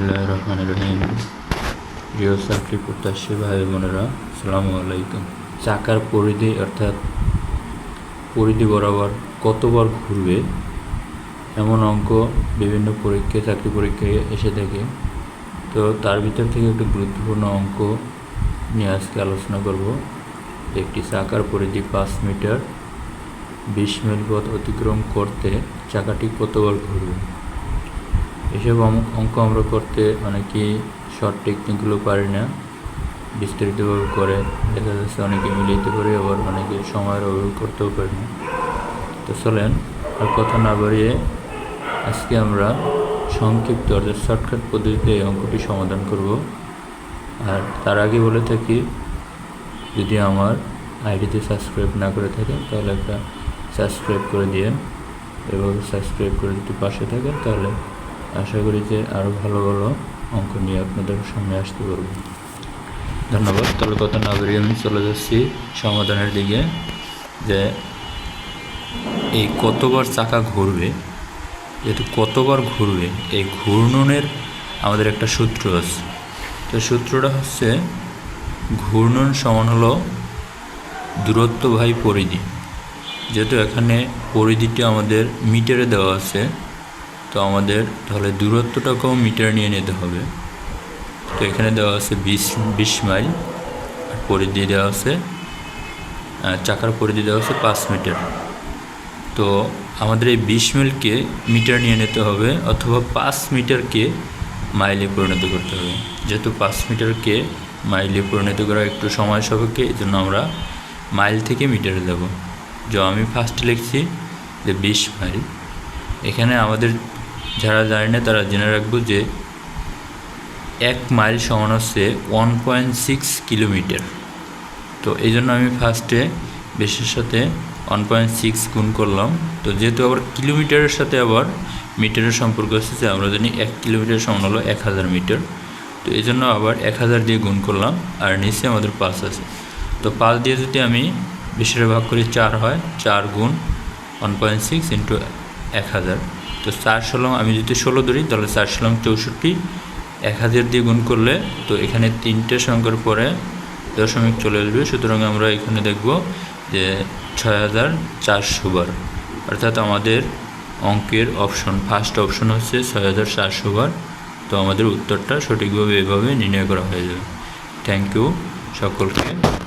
বিসমিল্লাহ রহমান রহিম। প্রিয় চাকরি প্রত্যাশী ভাই বোনেরা, আসসালামু আলাইকুম। চাকার পরিধি অর্থাৎ পরিধি বরাবর কতবার ঘুরবে এমন অঙ্ক বিভিন্ন পরীক্ষায়, চাকরি পরীক্ষায় এসে থাকে তো তার ভিতর থেকে একটি গুরুত্বপূর্ণ অঙ্ক নিয়ে আজকে আলোচনা করব। একটি চাকার পরিধি পাঁচ মিটার বিশ মিল পথ অতিক্রম করতে চাকাটি কতবার ঘুরবে? এসব অঙ্ক- আমরা করতে অনেকেই শর্ট টেকনিকগুলো পারি না। বিস্তারিতভাবে করে, দেখা যাচ্ছে অনেকে মিলিয়ে পারে, আবার অনেকে সময়ের অভাবে করতেও পারি না। তো চলেন, আর কথা না বাড়িয়ে আজকে আমরা সংক্ষিপ্ত অর্থাৎ শর্টকাট পদ্ধতিতে এই অঙ্কটি সমাধান করব। আর তার আগে বলে থাকি, যদি আমার আইডিতে সাবস্ক্রাইব না করে থাকেন, তাহলে একটা সাবস্ক্রাইব করে দিয়েন। এভাবে সাবস্ক্রাইব করে যদি পাশে থাকেন, তাহলে আশা করি যে আরও ভালো ভালো অঙ্ক নিয়ে আপনাদের সামনে আসতে পারব। ধন্যবাদ। তাহলে কথা না বেরিয়ে আমি চলে যাচ্ছি সমাধানের দিকে, যে এই কতবার চাকা ঘুরবে, যেহেতু কতবার ঘুরবে, এই ঘূর্ণনের আমাদের একটা সূত্র আছে। তো সূত্রটা হচ্ছে ঘূর্ণন সমান হলো দূরত্ব ভাই পরিধি। যেহেতু এখানে পরিধিটা আমাদের মিটারে দেওয়া আছে তো আমাদের তাহলে দূরত্বটাকেও মিটার নিয়ে নিতে হবে। তো এখানে দেওয়া আছে বিশ বিশ মাইল, আর পরিধি দেওয়া আছে চাকার পরিধি দেওয়া আছে পাঁচ মিটার। তো আমাদের এই বিশ মাইলকে মিটার নিয়ে নিতে হবে, অথবা পাঁচ মিটারকে মাইলে পরিণত করতে হবে। যেহেতু পাঁচ মিটারকে মাইলে পরিণত করা একটু সময় সাপেক্ষে এই জন্য আমরা মাইল থেকে মিটারে দেবো। যা আমি ফার্স্টে লিখছি যে বিশ মাইল। এখানে আমাদের যারা জানে না, তারা জেনে রাখব যে এক মাইল সমান হচ্ছে ওয়ান পয়েন্ট সিক্স কিলোমিটার। তো এই জন্য আমি ফার্স্টে বেশের সাথে ওয়ান পয়েন্ট সিক্স গুণ করলাম। তো যেহেতু আবার কিলোমিটারের সাথে আবার মিটারের সম্পর্ক আছে, যে আমরা জানি এক কিলোমিটার সমান হলো এক হাজার মিটার। তো এই জন্য আবার এক হাজার দিয়ে গুণ করলাম, আর নিচে আমাদের পাঁচ আছে। তো পাঁচ দিয়ে যদি আমি বেশিরে ভাগ করি চার হয়, চার গুণ ওয়ান পয়েন্ট সিক্স ইন্টু এক হাজার। তো চার ষোলং আমি যদি ষোলো ধরি, তাহলে চার ষোলং চৌষট্টি। এক হাজার দিয়ে গুণ করলে, তো এখানে তিনটে সংখ্যার পরে দশমিক চলে আসবে। সুতরাং আমরা এখানে দেখব যে ছয় হাজার চারশো বার। অর্থাৎ আমাদের অঙ্কের অপশন ফার্স্ট অপশন হচ্ছে ছয় হাজার চারশো বার। তো আমাদের উত্তরটা সঠিকভাবে এভাবে নির্ণয় করা হয়ে যাবে। থ্যাংক ইউ সকলকে।